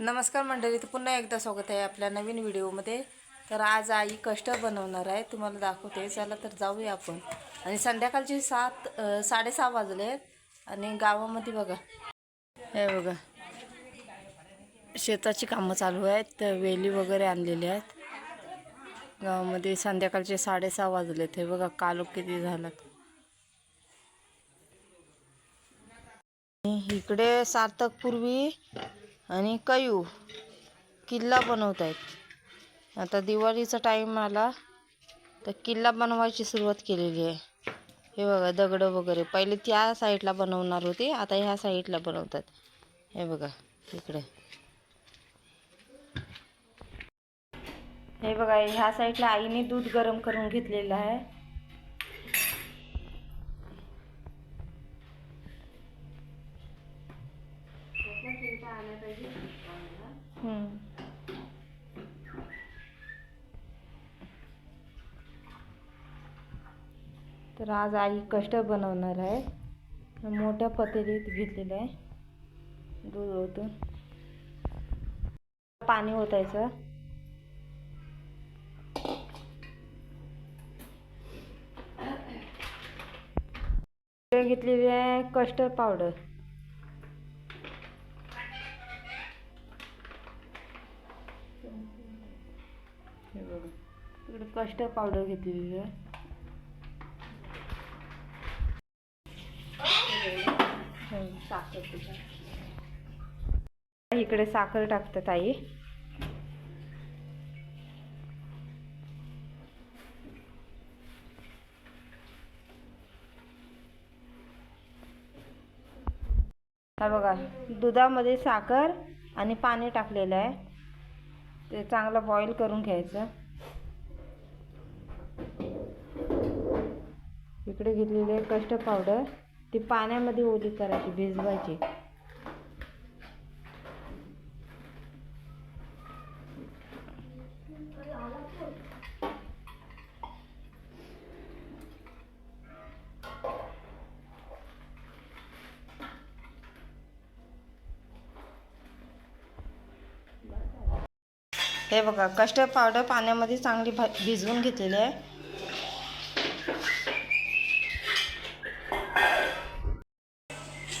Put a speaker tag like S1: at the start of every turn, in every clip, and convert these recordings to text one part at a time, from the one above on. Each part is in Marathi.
S1: नमस्कार मंडळी तर पुन्हा एकदा स्वागत आहे आपल्या नवीन व्हिडिओमध्ये. तर आज आई कष्ट बनवणार आहे तुम्हाला दाखवते. चला तर जाऊया आपण. आणि संध्याकाळचे सात साडेसहा वाजले आहेत. आणि गावामध्ये बघा. हे बघा. शेताची कामं चालू आहेत तर वेली वगैरे आणलेली आहेत. गावामध्ये संध्याकाळचे साडेसहा वाजलेत हे बघा कालो किती झालात आणि इकडे सार्थकपूर्वी आणि कयू. किल्ला बनवत आहेत आता दिवाळीचा टाईम आला तर किल्ला बनवायची सुरुवात केलेली आहे. हे बघा दगडं वगैरे. पहिले त्या साईडला बनवणार होते आता ह्या साईडला बनवतात. हे बघा इकडे. हे बघा ह्या साईडला आईने दूध गरम करून घेतलेलं आहे. तर आज आई कष्ट बनवणार आहे. मोठ्या पतेलीत घेतलेलं आहे. दूध ओतून. पाणी ओतायचं. घेतलेली आहे कस्टर्ड पावडर. हे इकडे कस्टर्ड पावडर घेतलेली आहे हे साखर इकडे साखर टाकतात आई हा बघा दुधामध्ये साखर आणि पाणी टाकलेलं आहे. ते चांगलं बॉईल करून घ्यायचं. इकडे घेतलेले आहे कस्टर्ड पावडर. ती पाण्यामध्ये ओली करायची भिजवायची. हे बघा कस्टर्ड पावडर पाण्यामध्ये चांगली भ भिजवून घेतलेली आहे.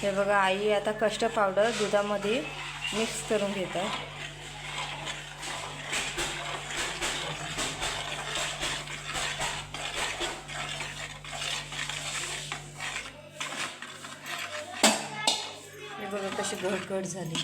S1: हे बघा आई आता कष्ट पावडर दुधामध्ये मिक्स करून घेत. आहे हे बघा कशी घटघट झाली.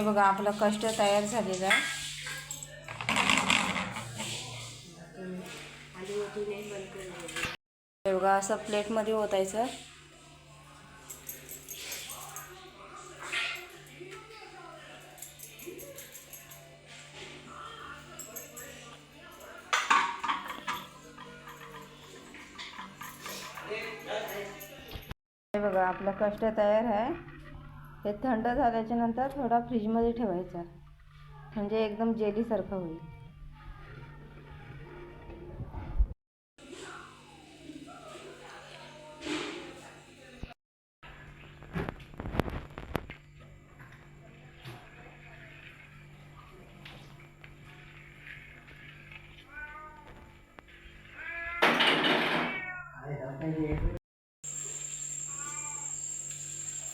S1: हे बघा आपलं कष्ट तयार झालेलं आहे. हे बघा असं प्लेटमध्ये ओतायचं. हे बघा आपलं कष्ट तयार आहे. हे थंड झाल्याच्यानंतर थोडा फ्रीजमध्ये ठेवायचा. म्हणजे एकदम जेलीसारखं होईल.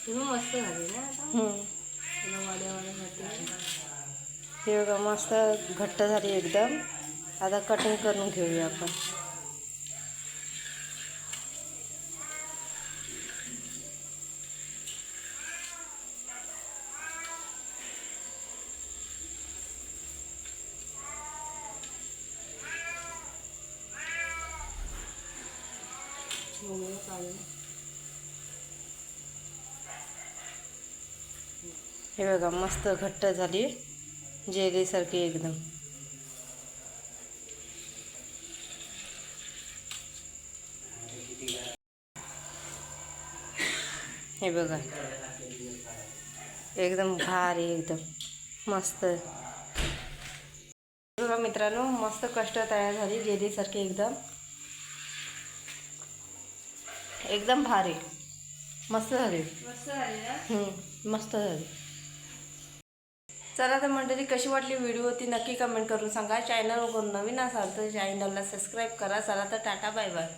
S1: मस्त झाली ना हे बघा मस्त घट्ट झाली एकदम. आता कटिंग करून घेऊया आपण. हे बघा मस्त घट्ट झाली जेलीसारखी एकदम. हे बघा एकदम भारी एकदम मस्त. बघा मित्रांनो मस्त कष्ट तयार झाली जेलीसारखी एकदम. एकदम भारी. मस्त झाली.
S2: मस्त झाली
S1: मस्त झाली. चला तर मंडळी कशी वाटली व्हिडिओ ती नक्की कमेंट करून सांगा. चॅनलवर नवीन असाल तर चॅनलला सबस्क्राईब करा. चला तर टाटा बाय बाय